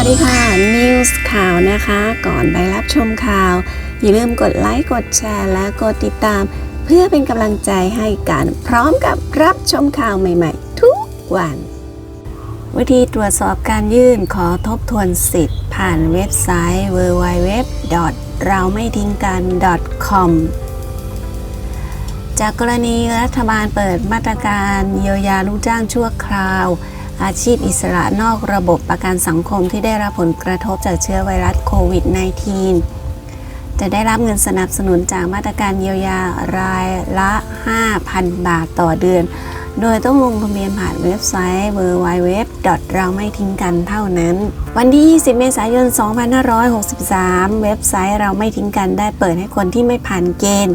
วัสดีค่ะ News ข่าวนะคะ ก่อนไปรับชมข่าว อย่าลืมกดไลค์ กดแชร์ และกดติดตาม เพื่อเป็นกำลังใจให้กันพร้อมกับรับชมข่าวใหม่ๆ ทุกวัน วิธีตรวจสอบการยื่นขอทบทวนสิทธิ์ ผ่านเว็บไซต์ www. เราไม่ทิ้งกัน .com จากกรณีรัฐบาลเปิดมาตรการเยียวยาลูกจ้างชั่วคราว อาชีพอิสระนอกระบบประกันสังคมที่ได้รับผลกระทบจากเชื้อไวรัสโควิด -19 จะได้รับเงินสนับสนุนจากมาตรการเยียวยารายละ 5,000 บาทต่อเดือน โดยต้องลงทะเบียนผ่านเว็บไซต์ www. เราไม่ทิ้งกันเท่านั้น วันที่ 20 เมษายน 2563 เว็บไซต์เราไม่ทิ้งกันได้เปิดให้คนที่ไม่ผ่านเกณฑ์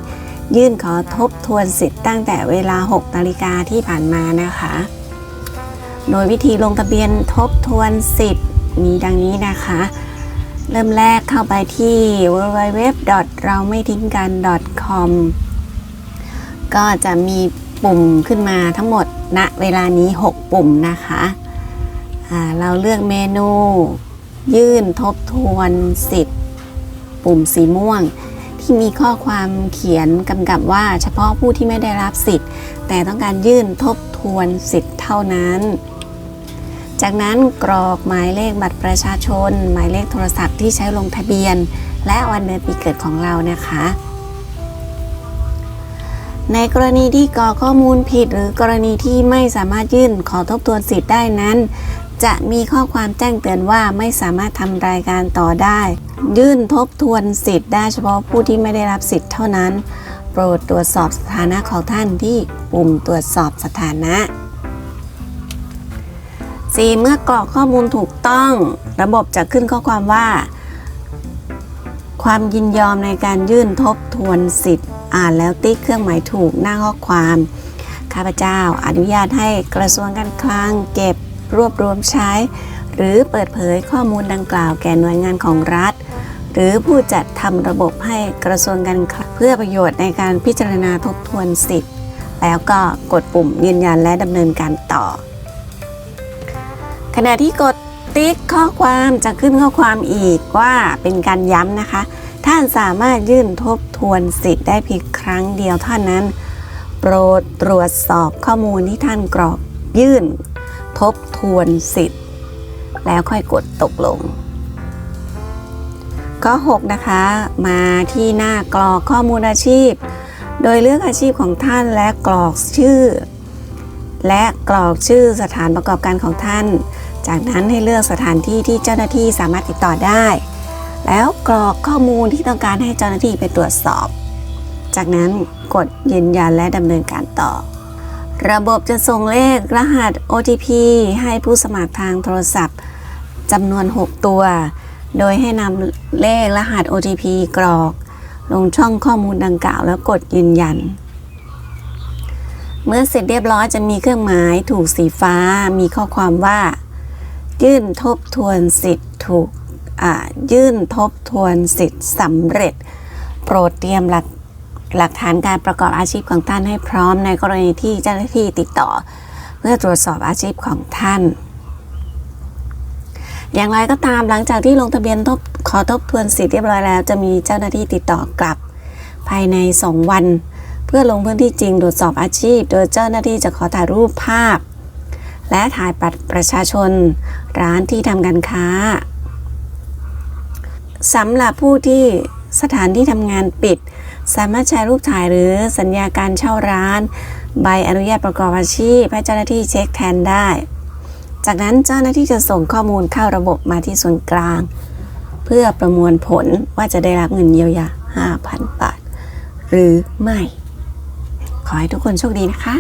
ยื่นขอทบทวนสิทธิ์ตั้งแต่เวลา 6 นาฬิกาที่ผ่านมานะคะ โดยวิธีลงทะเบียนทบทวนสิทธิ์มีดังนี้นะคะ เริ่มแรกเข้าไปที่ www. เราไม่ทิ้งกัน .com ก็จะมีปุ่มขึ้นมาทั้งหมดณเวลานี้ 6 ปุ่มนะคะเราเลือกเมนู ยื่นทบทวนสิทธิ์ ปุ่มสีม่วง ที่มีข้อความเขียนกำกับว่าเฉพาะผู้ที่ไม่ได้รับสิทธิ์ แต่ต้องการยื่นทบทวนสิทธิ์เท่านั้น จากนั้นกรอกหมายเลขบัตรประชาชน หมายเลขโทรศัพท์ที่ใช้ลงทะเบียน และวันเดือนปีเกิดของเรานะคะ ในกรณีที่กรอกข้อมูลผิด หรือกรณีที่ไม่สามารถยื่นขอทบทวนสิทธิ์ได้นั้น จะมีข้อความแจ้งเตือนว่าไม่สามารถทำรายการต่อได้ ยื่นทบทวนสิทธิ์ได้เฉพาะผู้ที่ไม่ได้รับสิทธิ์เท่านั้น โปรดตรวจสอบสถานะของท่านที่ปุ่มตรวจสอบสถานะ 4. เมื่อกรอกข้อมูลถูกต้อง ระบบจะขึ้นข้อความว่า ความยินยอมในการยื่นทบทวนสิทธิ์ อ่านแล้วติ๊กเครื่องหมายถูกหน้าข้อความข้าพเจ้าอนุญาตให้กระทรวงการคลังเก็บรวบรวมใช้ หรือเปิดเผยข้อมูลดังกล่าวแก่หน่วยงานของรัฐ หรือผู้จัดทำระบบให้กระทรวงการคลังเพื่อประโยชน์ในการพิจารณาทบทวนสิทธิ์ แล้วก็กดปุ่มยืนยันและดำเนินการต่อ ขณะที่กดติ๊กข้อความจะขึ้นข้อความอีกว่าเป็นการย้ำนะคะ ท่านสามารถยื่นทบทวนสิทธิ์ได้เพียงครั้งเดียวเท่านั้น โปรดตรวจสอบข้อมูลที่ท่านกรอกยื่น ทบทวนสิทธิ์ แล้วค่อยกดตกลงก็6นะคะ มาที่หน้ากรอกข้อมูลอาชีพ โดยเลือกอาชีพของท่านและกรอกชื่อ และกรอกชื่อสถานประกอบการของท่าน จากนั้นให้เลือกสถานที่ที่เจ้าหน้าที่สามารถติดต่อได้ แล้วกรอกข้อมูลที่ต้องการให้เจ้าหน้าที่ไปตรวจสอบ จากนั้นกดยืนยันและดำเนินการต่อ ระบบจะส่งเลขรหัส OTP ให้ผู้สมัครทางโทรศัพท์จำนวน 6 ตัว โดยให้นำเลขรหัส OTP กรอก ลงช่องข้อมูลดังกล่าวแล้วกดยืนยัน เมื่อเสร็จเรียบร้อยจะมีเครื่องหมายถูกสีฟ้ามีข้อความว่า ยื่นทบทวนสิทธิ์ถูกยื่นทบทวนสิทธิ์สำเร็จ โปรดเตรียมหลักหลักฐานการประกอบอาชีพของท่านให้พร้อมในกรณีที่เจ้าหน้าที่ติดต่อ เพื่อตรวจสอบอาชีพของท่าน อย่างไรก็ตามหลังจากที่ลงทะเบียนทบขอทบทวนสิทธิ์เรียบร้อยแล้ว จะมีเจ้าหน้าที่ติดต่อกลับ ภายใน 2 วัน เพื่อลงพื้นที่จริงตรวจสอบอาชีพ โดยเจ้าหน้าที่จะขอถ่ายรูปภาพ และถ่ายบัตรประชาชน ร้านที่ทำการค้าสำหรับผู้ที่สถานที่ทำงานปิด สามารถใช้รูปถ่ายหรือสัญญาการเช่าร้าน ใบอนุญาตประกอบอาชีพให้เจ้าหน้าที่เช็คแทนได้ จากนั้นเจ้าหน้าที่จะส่งข้อมูลเข้าระบบมาที่ส่วนกลาง เพื่อประมวลผลว่าจะได้รับเงินเยียวยา 5,000 บาท หรือไม่ ขอให้ทุกคนโชคดีนะคะ